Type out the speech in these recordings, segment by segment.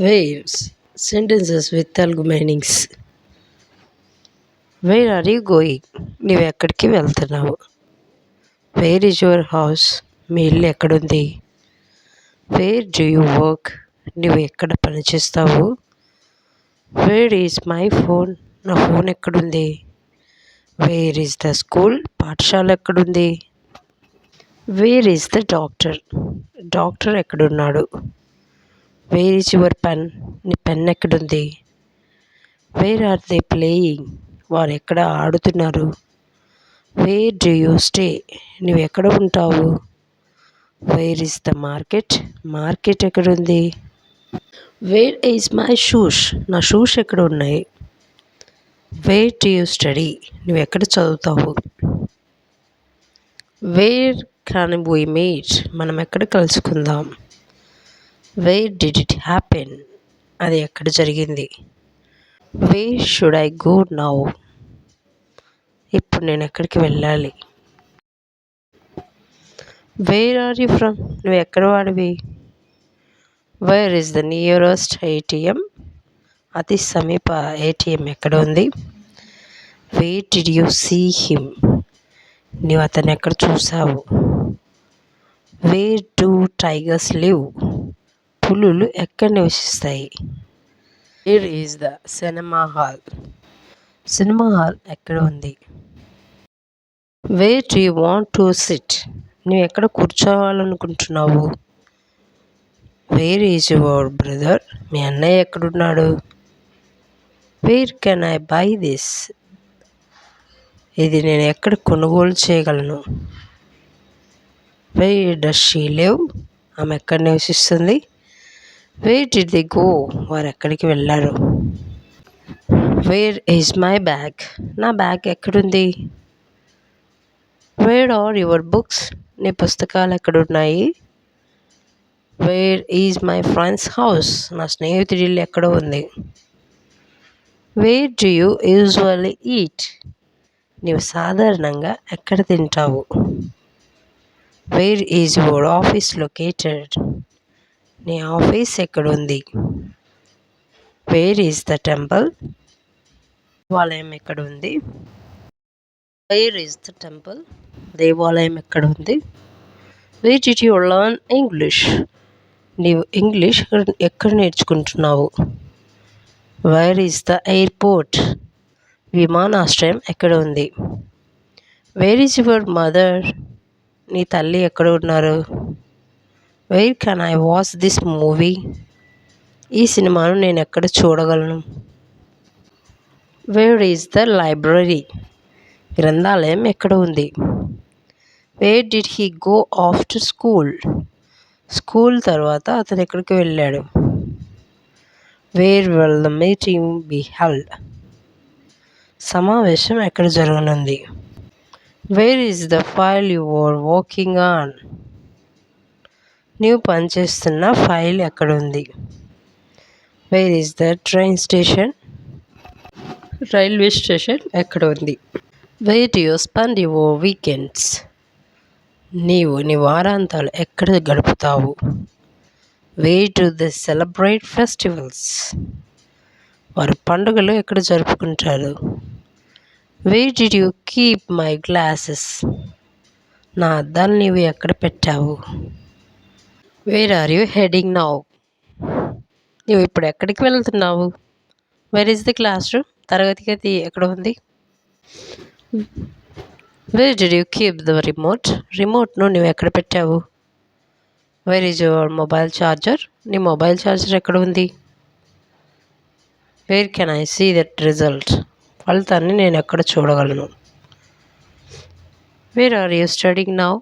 Waves sentences with Telugu meanings where are you going నువ్వు ఎక్కడికి వెళ్తున్నావు? వేర్ ఈజ్ యువర్ హౌస్ మీ ఇల్లు ఎక్కడుంది? వేర్ డూ యూ వర్క్ నువ్వు ఎక్కడ పనిచేస్తావు? వేర్ ఈజ్ మై ఫోన్ నా ఫోన్ ఎక్కడుంది? వేర్ ఈజ్ ద స్కూల్ పాఠశాల ఎక్కడుంది? Where is the doctor doctor ఎక్కడున్నాడు? వేర్ ఈజ్ యువర్ పెన్ నీ పెన్ ఎక్కడుంది వేర్ ఆర్ దే ప్లేయింగ్ వారు ఎక్కడ ఆడుతున్నారు? వేర్ డూ యూ స్టే నువ్వు ఎక్కడ ఉంటావు? Where is the market market ఎక్కడుంది? వేర్ ఈజ్ మై షూస్ నా షూస్ ఎక్కడ ఉన్నాయి వేర్ డు యూ స్టడీ నువ్వు ఎక్కడ చదువుతావు? వేర్ క్యాన్ వీ మీట్ మనం ఎక్కడ కలుసుకుందాం? వేర్ డిడ్ ఇట్ హ్యాపెన్ అది ఎక్కడ జరిగింది? Where should I go now ఇప్పుడు నేను ఎక్కడికి వెళ్ళాలి? వేర్ ఆర్ యూ ఫ్రమ్ నువ్వు ఎక్కడ వాడివి? Where is the nearest ATM అతి సమీప ఏటీఎం ఎక్కడ ఉంది? Where did you see him నువ్వు అతను ఎక్కడ చూసావు వేర్ డూ టైగర్స్ లివ్ పులులు ఎక్కడ నివసిస్తాయి? Where is the cinema hall cinema hall ఎక్కడ ఉంది? Where do you want to sit నువ్వు ఎక్కడ కూర్చోవాలనుకుంటున్నావు? వేర్ ఈజ్ యువర్ బ్రదర్ మీ అన్నయ్య ఎక్కడున్నాడు? Where can I buy this ఇది నేను ఎక్కడ కొనుగోలు చేయగలను? వేర్ డస్ షీ లివ్ ఆమె ఎక్కడ నివసిస్తుంది? వేర్ డిడ్ ది గో వారు ఎక్కడికి వెళ్ళారు? వేర్ ఈజ్ మై బ్యాగ్ నా బ్యాగ్ ఎక్కడుంది? వేర్ ఆర్ యువర్ బుక్స్ నీ పుస్తకాలు ఎక్కడున్నాయి? Where is my friend's house నా స్నేహితుడి ఇల్లు ఎక్కడ ఉంది. Where do you usually eat నీవు సాధారణంగా ఎక్కడ తింటావు? Where is your office located నీ ఆఫీస్ ఎక్కడుంది? వేర్ ఈజ్ ద టెంపుల్ దేవాలయం ఎక్కడ ఉంది వేర్ ఈజ్ ద టెంపుల్ దేవాలయం ఎక్కడ ఉంది where did you learn English నీవు ఇంగ్లీష్ ఎక్కడ నేర్చుకుంటున్నావు? వేర్ ఈజ్ ద ఎయిర్పోర్ట్ విమానాశ్రయం ఎక్కడ ఉంది వేర్ ఈజ్ యువర్ మదర్ నీ తల్లి ఎక్కడ ఉన్నారు? Where can I watch this movie ఈ సినిమాను నేను ఎక్కడ చూడగలను? వేర్ ఈజ్ ద లైబ్రరీ గ్రంథాలయం ఎక్కడ ఉంది? Where did he go after school school తర్వాత అతను ఎక్కడికి వెళ్ళాడు? Where will the meeting be held సమావేశం ఎక్కడ జరగనుంది? Where is the file you are working on నీవు పనిచేస్తున్న ఫైల్ ఎక్కడుంది? Where is the train station railway station. ఎక్కడ ఉంది where you spend your weekends నీవు నీ వారాంతాలు ఎక్కడ గడుపుతావు? Where do they celebrate festivals వారు పండుగలు ఎక్కడ జరుపుకుంటారు? Where did you keep my glasses నా అద్దాలు నీవు ఎక్కడ పెట్టావు? Where are you heading now నువ్వు ఇప్పుడు ఎక్కడికి వెళ్తున్నావు? Where is the classroom తరగతి గది ఎక్కడ ఉంది? Where did you keep the remote రిమోట్ను నువ్వు ఎక్కడ పెట్టావు? Where is your mobile charger నీ మొబైల్ ఛార్జర్ ఎక్కడ ఉంది? Where can I see that result ఫలితాన్ని నేను ఎక్కడ చూడగలను? Where are you studying now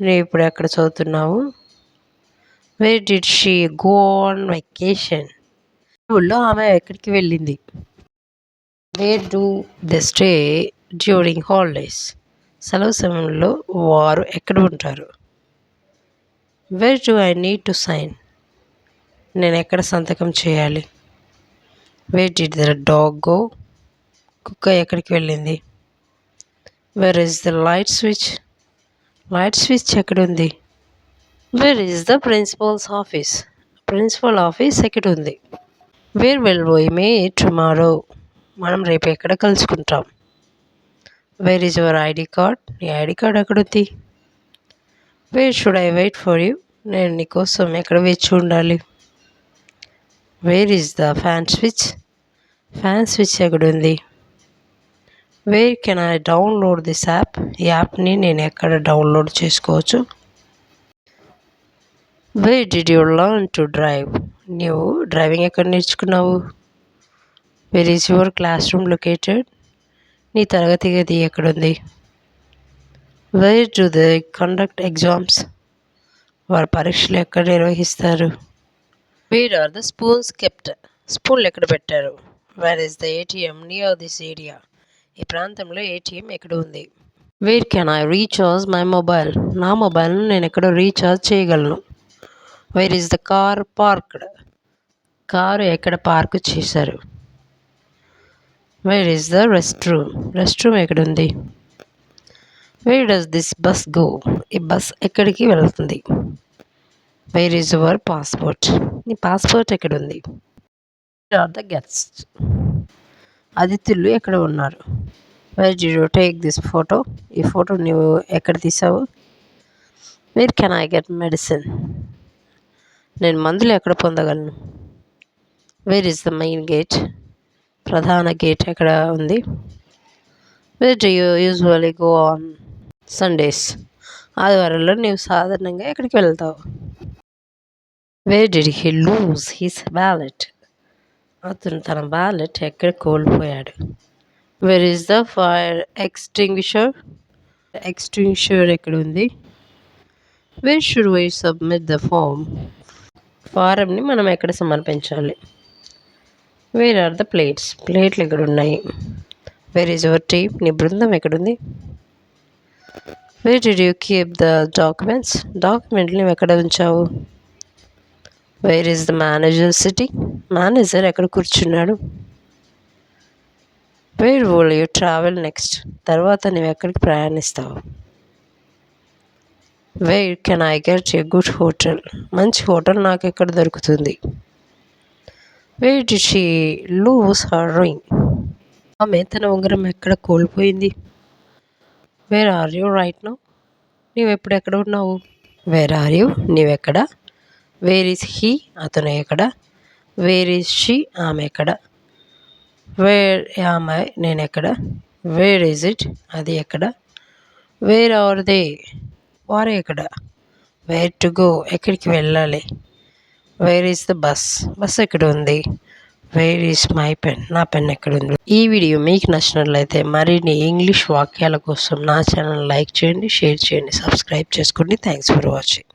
నువ్వు ఇప్పుడు ఎక్కడ చదువుతున్నావు? Where did she go on vacation ఊళ్ళో ఆమె ఎక్కడికి వెళ్ళింది? Where do they stay during holidays సెలవు సమయంలో వారు ఎక్కడ ఉంటారు? Where do I need to sign నేను ఎక్కడ సంతకం చేయాలి? Where did the dog go కుక్క ఎక్కడికి వెళ్ళింది? Where is the light switch light switch ఎక్కడ ఉంది? Where is the principal's office principal office ఎక్కడ ఉంది. Where will we meet tomorrow మనం రేపు ఎక్కడ కలుసుకుంటాం? Where is your ID card నీ ఐడి కార్డ్ ఎక్కడుంది? Where should I wait for you నేను నీకోసం ఎక్కడ వేచి ఉండాలి? Where is the fan switch fan switch ఎక్కడ ఉంది where can I download this app ఈ యాప్ని నేను ఎక్కడ డౌన్లోడ్ చేసుకోవచ్చు? Where did you learn to drive నీవు డ్రైవింగ్ ఎక్కడ నేర్చుకున్నావు? Where is your classroom located నీ తరగతి గది ఎక్కడుంది? Where do the conduct exams వారు పరీక్షలు ఎక్కడ నిర్వహిస్తారు? Where are the spoons kept స్పూన్లు ఎక్కడ పెట్టారు? Where is the ATM near this area ఈ ప్రాంతంలో ఏటీఎం ఎక్కడ ఉంది? Where can I recharge my mobile నా మొబైల్ను నేను ఎక్కడ రీఛార్జ్ చేయగలను. Where is the car parked car ఎక్కడ పార్క్ చేశారు? Where is the restroom restroom ఎక్కడ ఉంది where does this bus go ఈ బస్ ఎక్కడికి వెళ్తుంది? వేర్ ఈజ్ యువర్ పాస్పోర్ట్ నీ పాస్పోర్ట్ ఎక్కడ ఉంది ఆర్ ద గెస్ట్ అతిథులు ఎక్కడ ఉన్నారు? Where did you take this photo ఈ ఫోటో నువ్వు ఎక్కడ తీసావు? Where can I get medicine నేను మందులు ఎక్కడ పొందగలను? Where is the main gate ప్రధాన గేట్ ఎక్కడ ఉంది? Where do you usually go on Sundays ఆదివారంలో నీవు సాధారణంగా ఎక్కడికి వెళ్తావు? Where did he lose his wallet అతను తన బ్యాలెట్ ఎక్కడ కోల్పోయాడు? Where is the fire extinguisher extinguisher ఎక్కడ ఉంది? Where should we submit the form ఫారంని మనం ఎక్కడ సమర్పించాలి? వేర్ ఆర్ ద ప్లేట్స్ ప్లేట్లు ఎక్కడ ఉన్నాయి. వేర్ ఈజ్ యువర్ టీమ్ నీ బృందం ఎక్కడుంది? Where did you keep the documents డాక్యుమెంట్లు నువ్వు ఎక్కడ ఉంచావు? Where is the manager seated manager ఎక్కడ కూర్చున్నాడు? Where will you travel next తర్వాత నువ్వు ఎక్కడికి ప్రయాణిస్తావు? Where can I get a good hotel మంచి హోటల్ నాకు ఎక్కడ దొరుకుతుంది? Where did she lose her ring ఆమె తన ఉంగరం ఎక్కడ కోల్పోయింది? Where are you right now నీవు ఎప్పుడు ఎక్కడ ఉన్నావు? వేర్ ఆర్ యూ నీవెక్కడ వేర్ ఈస్ హీ అతను ఎక్కడ? వేర్ ఈస్ షీ ఆమె ఎక్కడ? వేర్ ఆమె నేను ఎక్కడ? వేర్ ఈజ్ ఇట్ అది ఎక్కడ? వేర్ ఆర్ దే వారు ఎక్కడ వేర్ టు గో ఎక్కడికి వెళ్ళాలి? Where is the bus bus ఎక్కడ ఉంది? వేర్ ఈస్ మై పెన్ నా పెన్ ఎక్కడ ఉంది? ఈ వీడియో మీకు నచ్చినట్లయితే మరిన్ని ఇంగ్లీష్ వాక్యాల కోసం నా ఛానల్ లైక్ చేయండి షేర్ చేయండి సబ్స్క్రైబ్ చేసుకోండి. Thanks for watching